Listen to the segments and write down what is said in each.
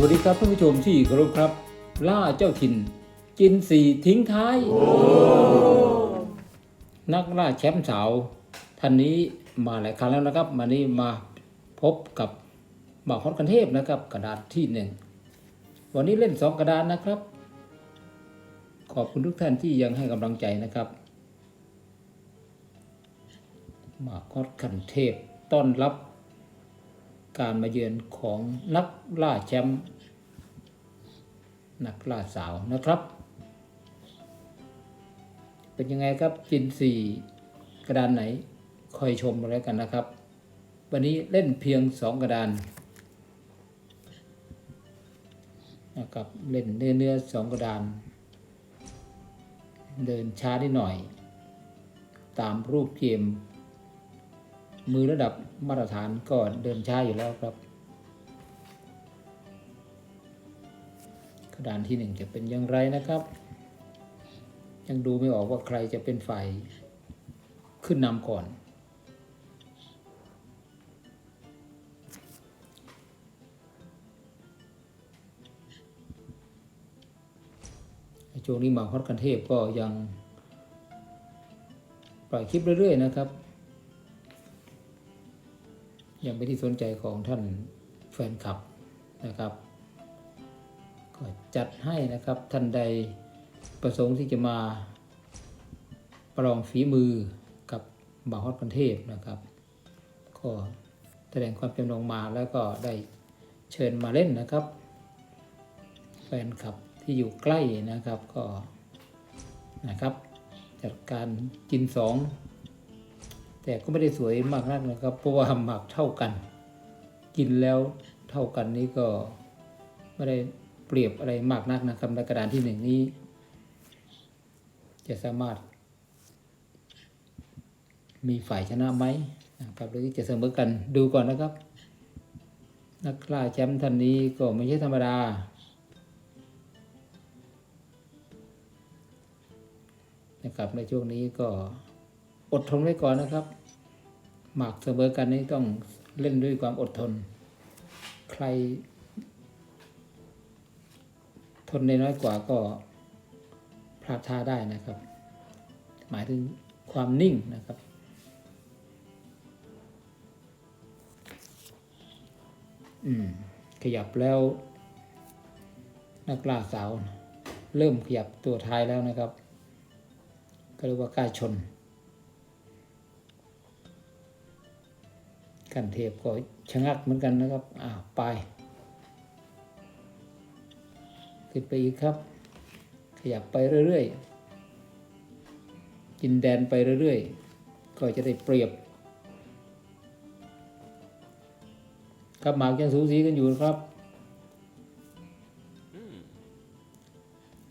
วัสดีครับท่านผู้ชมที่เคารพครับ ล่าเจ้าถิ่น กินสี่ทิ้งท้าย นักล่าแชมป์สาว ท่านนี้มาหลายครั้งแล้วนะครับ มานี้มาพบกับบ่าวฮอตกันเทพนะครับ กระดาษที่หนึ่งวันนี้เล่นสองกระดานนะครับ ขอบคุณทุกท่านที่ยังให้กำลังใจนะครับหมาฮอตกันเทพต้อนรับ การมาเยือนของนักล่าแชมป์นักล่าสาวนะครับ เป็นยังไงครับจินสี่กระดานไหนคอยชมมาแล้วกันนะครับ วันนี้เล่นเพียงสองกระดานนะครับเล่นเนื้อเนื้อสองกระดาน เดินช้านิดหน่อย ตามรูปเกม มือระดับมาตรฐานก็เดินช้าอยู่แล้วครับกระดานที่หนึ่งจะเป็นอย่างไรนะครับ ยังดูไม่ออกว่าใครจะเป็นฝ่ายขึ้นนำก่อน ช่วงนี้หมาฮอตกันเทพก็ยังปล่อยคลิปเรื่อย ๆ นะครับ ยังไม่ที่สนใจของท่านแฟนคลับนะครับ ก็จัดให้นะครับท่านใดประสงค์ที่จะมาประลองฝีมือกับบ่าวฮอตกันเทพนะครับ ก็แสดงความจำนงมาแล้วก็ได้เชิญมาเล่นนะครับ แฟนคลับที่อยู่ใกล้นะครับก็นะครับ จัดการกินสอง แต่ก็ไม่ได้สวยมากนักนะครับ เพราะว่าหมักเท่ากัน กินแล้วเท่ากันนี้ก็ไม่ได้เปรียบอะไรมากนักนะครับในกระดานที่หนึ่งนี้ จะสามารถ มีฝ่ายชนะไหมนะครับหรือจะเสมอกันดูก่อนนะครับ นักล่าแชมป์ท่านนี้ก็ไม่ใช่ธรรมดานะครับในช่วงนี้ก็ อดทนไว้ก่อนนะครับ หมากเสมอกันนี้ต้องเล่นด้วยความอดทน ใคร ทนได้น้อยกว่าก็พลาดท่าได้นะครับ หมายถึงความนิ่งนะครับอืมขยับแล้ว นักล่าสาว เริ่มขยับตัวท้ายแล้วนะครับ ก็เรียกว่าใกล้ชน กันเทพก็ชะงักเหมือนกันนะครับ อ้าวไป ขึ้นไปอีกครับ ขยับไปเรื่อยๆกินแดนไปเรื่อยๆ ก็จะได้เปรียบ ครับหมากยังสูสีกันอยู่ครับ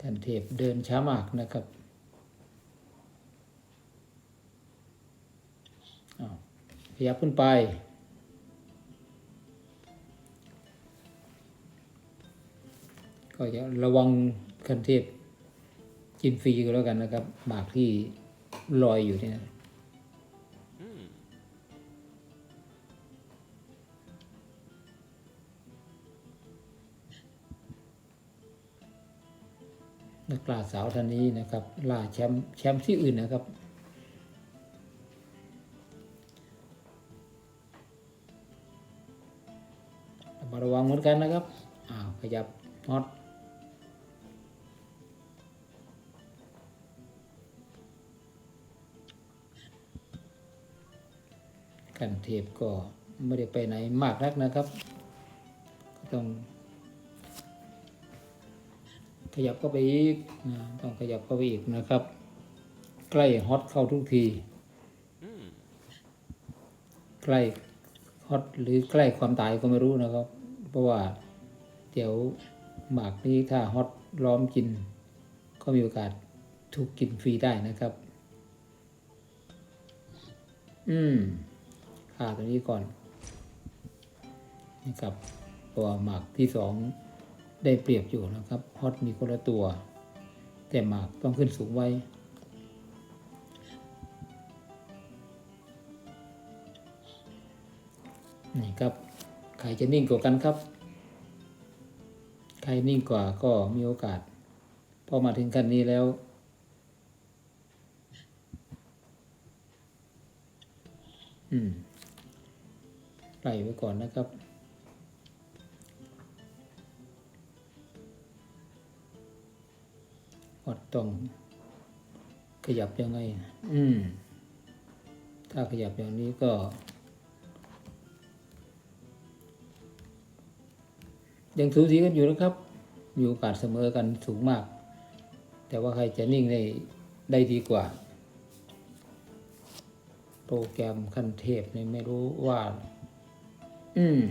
กันเทพเดินช้ามากนะครับขยับขึ้นไป ก็จะระวังคันเทพกินฟรีก็แล้วกันนะครับ หมากที่ลอยอยู่เนี่ยนักกล้าสาวท่านนี้นะครับ ล่าแชมป์แชมป์ที่อื่นนะครับมาระวังเหมือนกันนะครับอ้าวขยับฮอต กันเทปก็ไม่ได้ไปไหนมากนักนะครับ ก็ต้อง ขยับเข้าไปอีกนะต้องขยับเข้าไปอีกนะครับ ใกล้ฮอตเข้าทุกที ใกล้ฮอตหรือใกล้ความตายก็ไม่รู้นะครับ เพราะว่าเดี๋ยวหมากนี้ถ้าฮอตล้อมกิน ก็มีโอกาสถูกกินฟรีได้นะครับ อืม ค่าตัวนี้ก่อนนะครับตัวหมากที่สองได้เปรียบอยู่นะครับฮอตมีคนละตัว แต่หมากต้องขึ้นสูงไว้นี่ครับใครจะนิ่งกว่ากันครับ ใครนิ่งกว่าก็มีโอกาส พอมาถึงขั้นนี้แล้ว อืม ไล่ไว้ก่อนนะครับ วัดต้องขยับยังไง อืม ถ้าขยับอย่างนี้ก็ ยังสูสีกันอยู่นะครับ มีโอกาสเสมอกันสูงมาก แต่ว่าใครจะนิ่งได้ได้ดีกว่า โปรแกรมขั้นเทพเนี่ยไม่รู้ว่า อืม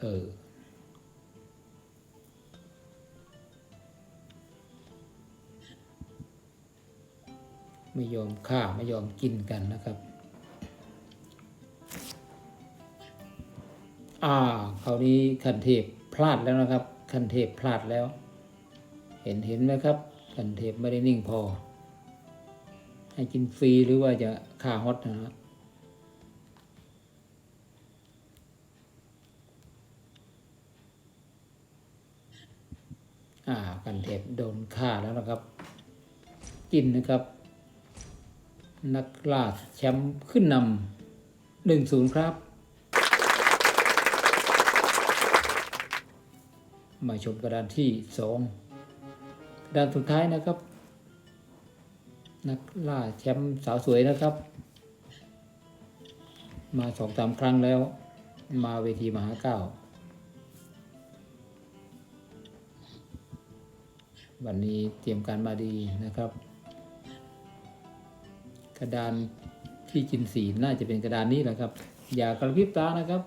เออ ไม่ยอมฆ่าไม่ยอมกินกันนะครับ อ่าคราวนี้คันเทพพลาดแล้วนะครับคันเทพพลาดแล้ว เห็นเห็นไหมครับคันเทพไม่ได้นิ่งพอ ให้กินฟรีหรือว่าจะฆ่าฮอตนะครับอ่ากันเทพโดนฆ่าแล้วนะครับกินนะครับ นักล่าแชมป์ขึ้นนำหนึ่งศูนย์ครับ มาชมกระดานที่สองกระดานสุดท้ายนะครับ นักล่าแชมป์สาวสวยนะครับ มาสองสามครั้งแล้ว มาเวทีมหาเก้า วันนี้เตรียมการมาดีนะครับ กระดานที่จินสีน่าจะเป็นกระดานนี้แหละครับ อย่ากระพริบตานะครับ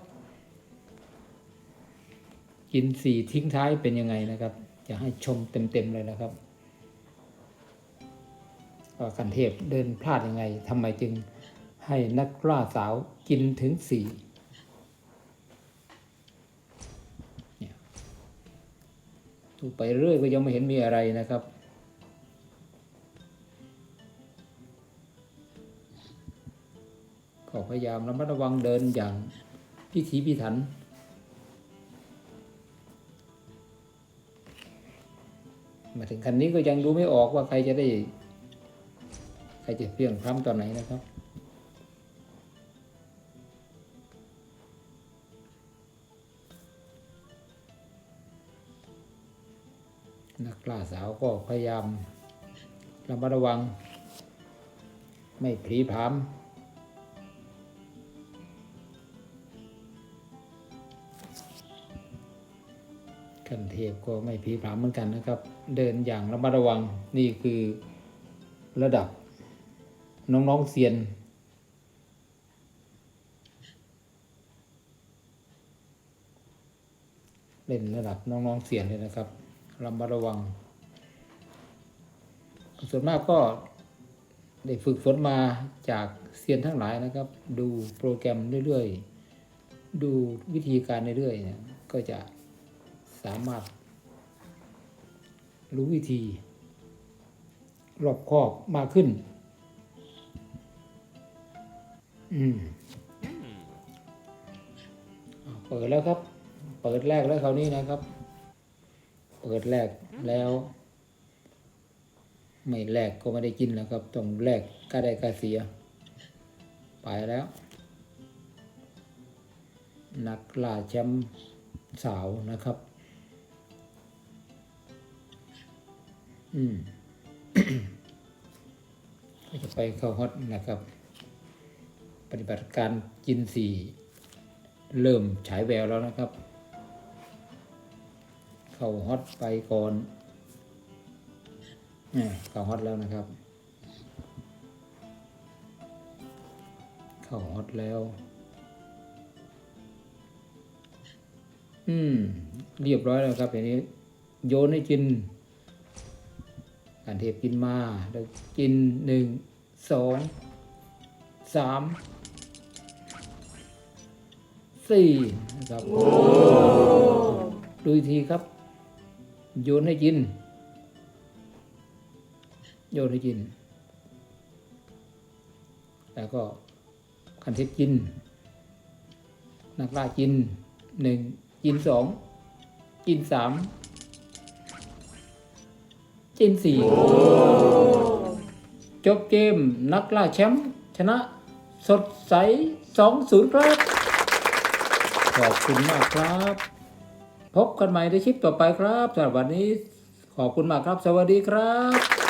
กินสีทิ้งท้ายเป็นยังไงนะครับ จะให้ชมเต็มๆเลยนะครับ ว่าคันเทพเดินพลาดยังไงทำไมจึงให้นักล่าสาวกินถึงสี่เนี่ยดูไปเรื่อยก็ยังไม่เห็นมีอะไรนะครับก็พยายามระมัดระวังเดินอย่างพิถีพิถันมาถึงคันนี้ก็ยังดูไม่ออกว่าใครจะได้ จะเพียงพร้ำตอนไหนนะครับนักล่าสาวก็พยายามระมัดระวัง ไม่ผลีผามกันเทพก็ไม่ผีผามเหมือนกันนะครับ เดินอย่างระมัดระวังนี่คือระดับ น้องๆเซียน เล่นระดับน้องๆเซียนเลยนะครับระมัดระวัง ส่วนมากก็ได้ฝึกฝนมาจากเซียนทั้งหลายนะครับ ดูโปรแกรมเรื่อยๆ ดูวิธีการเรื่อยๆเนี่ยก็จะสามารถ รู้วิธี รอบคอบมากขึ้น อืมเปิดแล้วครับ เปิดแรกแล้วคราวนี้นะครับ เปิดแรกแล้ว ไม่แรกก็ไม่ได้กินแล้วครับต้องแรกก็ได้ก็เสีย ไปแล้ว นักล่าแชมป์สาวนะครับ อืมก็จะไปเข้าฮอตนะครับ ปฏิบัติการจินสีเริ่มฉายแววแล้วนะครับ เข้าฮอตไปก่อนเนี่ยเข้าฮอตแล้วนะครับ เข้าฮอตแล้ว อืม เรียบร้อยแล้วครับอย่างนี้ โยนให้กิน การเทปกินมา แล้วกินหนึ่งสองสาม สี่นะครับดูอีกทีครับ โยนให้กิน โยนให้กิน แล้วก็คันเทปกิน นักล่าจินหนึ่งจินสองจินสามจินสี่จบเกมนักล่าแชมป์ชนะสดใสสองศูนย์ครับ ขอบคุณมากครับ พบกันใหม่ในคลิปต่อไปครับสำหรับวันนี้ขอบคุณมากครับ สวัสดีครับ